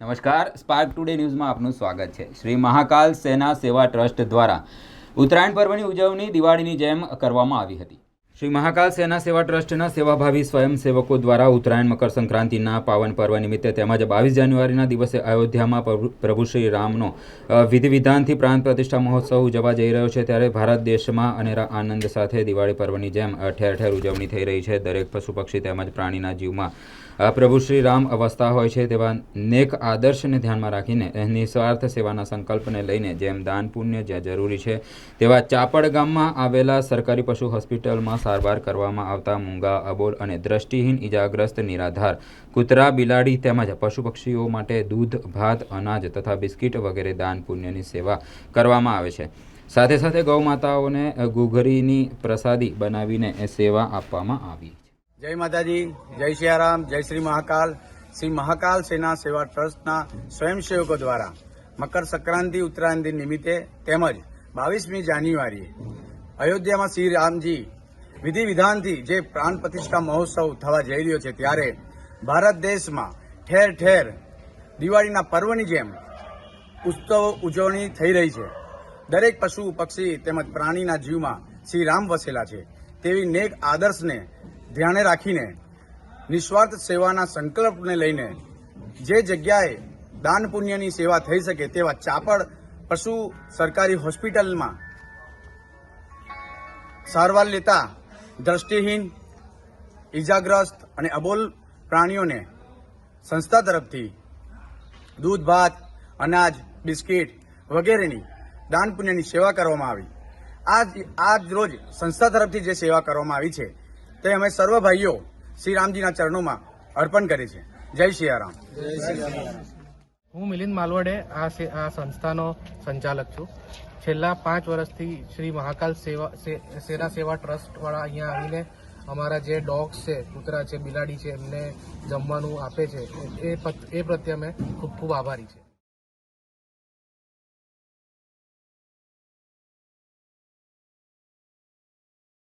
નમસ્કાર spark today ન્યૂઝમાં આપનું સ્વાગત છે. શ્રી મહાકાલ સેના સેવા ટ્રસ્ટ દ્વારા ઉત્તરાયણ પર્વની ઉજવણી દિવાળીની જેમ કરવામાં આવી હતી. શ્રી મહાકાલ સેના સેવા ટ્રસ્ટના સેવાભાવી સ્વયંસેવકો દ્વારા ઉત્તરાયણ મકર સંક્રાંતિના પાવન પર્વ નિમિત્તે તેમજ બાવીસ જાન્યુઆરીના દિવસે અયોધ્યામાં પ્રભુ- શ્રી રામનો વિધિ વિધાનથી પ્રાણ પ્રતિષ્ઠા મહોત્સવ ઉજવવા જઈ રહ્યો છે ત્યારે ભારત દેશમાં અનેરા આનંદ સાથે દિવાળી પર્વની જેમ ઠેર ઠેર ઉજવણી થઈ રહી છે. દરેક પશુ પક્ષી તેમજ પ્રાણીના જીવમાં પ્રભુ શ્રી રામ અવસ્થા હોય છે તેવા નેક આદર્શને ધ્યાનમાં રાખીને નિસ્વાર્થ સેવાના સંકલ્પને લઈને જેમ દાન પુણ્ય જ્યાં જરૂરી છે તેવા ચાપડ ગામમાં આવેલા સરકારી પશુ હોસ્પિટલમાં સારવાર કરવામાં આવતા મૂંગા, અબોલ અને દ્રષ્ટિહીન ઇજાગ્રસ્ત નિરાધાર, કૂતરા, બિલાડી તેમજ પશુ પક્ષીઓ માટે દૂધ, ભાત, અનાજ તથા બિસ્કિટ વગેરે દાન પુણ્યની સેવા કરવામાં આવે છે. સાથે સાથે ગૌમાતાઓને ગુઘરીની પ્રસાદી બનાવીને સેવા આપવામાં આવી જય માતાજી, જય સિયારામ, જય શ્રી મહાકાલ. શ્રી મહાકાલ સેના સેવા ટ્રસ્ટના સ્વયંસેવકો દ્વારા મકર સંક્રાંતિ, ઉત્તરાયણ નિમિત્તે તેમજ બાવીસમી જાન્યુઆરીએ અયોધ્યામાં શ્રી રામજી વિધિ વિધાનથી જે પ્રાણ પ્રતિષ્ઠા મહોત્સવ થવા જઈ રહ્યો છે ત્યારે ભારત દેશમાં ઠેર ઠેર દિવાળીના પર્વની જેમ ઉત્સવ ઉજવણી થઈ રહી છે. દરેક પશુ, પક્ષી તેમજ પ્રાણીના જીવમાં શ્રી રામ વસેલા છે. તેવી નેક આદર્શને ધ્યાને રાખીને નિસ્વાર્થ સેવાના સંકલ્પને લઈને જે જગ્યાએ દાન પુણ્યની સેવા થઈ શકે તેવા ચાપડ પશુ સરકારી હોસ્પિટલમાં સારવાર લેતા દ્રષ્ટિહીન, ઈજાગ્રસ્ત અને અબોલ પ્રાણીઓને સંસ્થા તરફથી દૂધ, ભાત, અનાજ, બિસ્કિટ વગેરેની દાન પુણ્યની સેવા કરવામાં આવી. આજ આજ રોજ સંસ્થા તરફથી જે સેવા કરવામાં આવી છે, તે અમે સર્વ ભાઈઓ શ્રી રામજીના ચરણોમાં અર્પણ કરી છે જય સિયારામ હું મિલિંદ માલવડે આ આ સંસ્થાનો સંચાલક છું. છેલ્લા પાંચ વર્ષથી શ્રી મહાકાલ સેવા સેના સેવા ટ્રસ્ટ વાળા અહીંયા આવીને અમારા જે ડોગ્સ છે, કૂતરા છે, બિલાડી છે, એમને જમવાનું આપે છે એ પ્રત્યે અમે ખૂબ ખૂબ આભારી છે.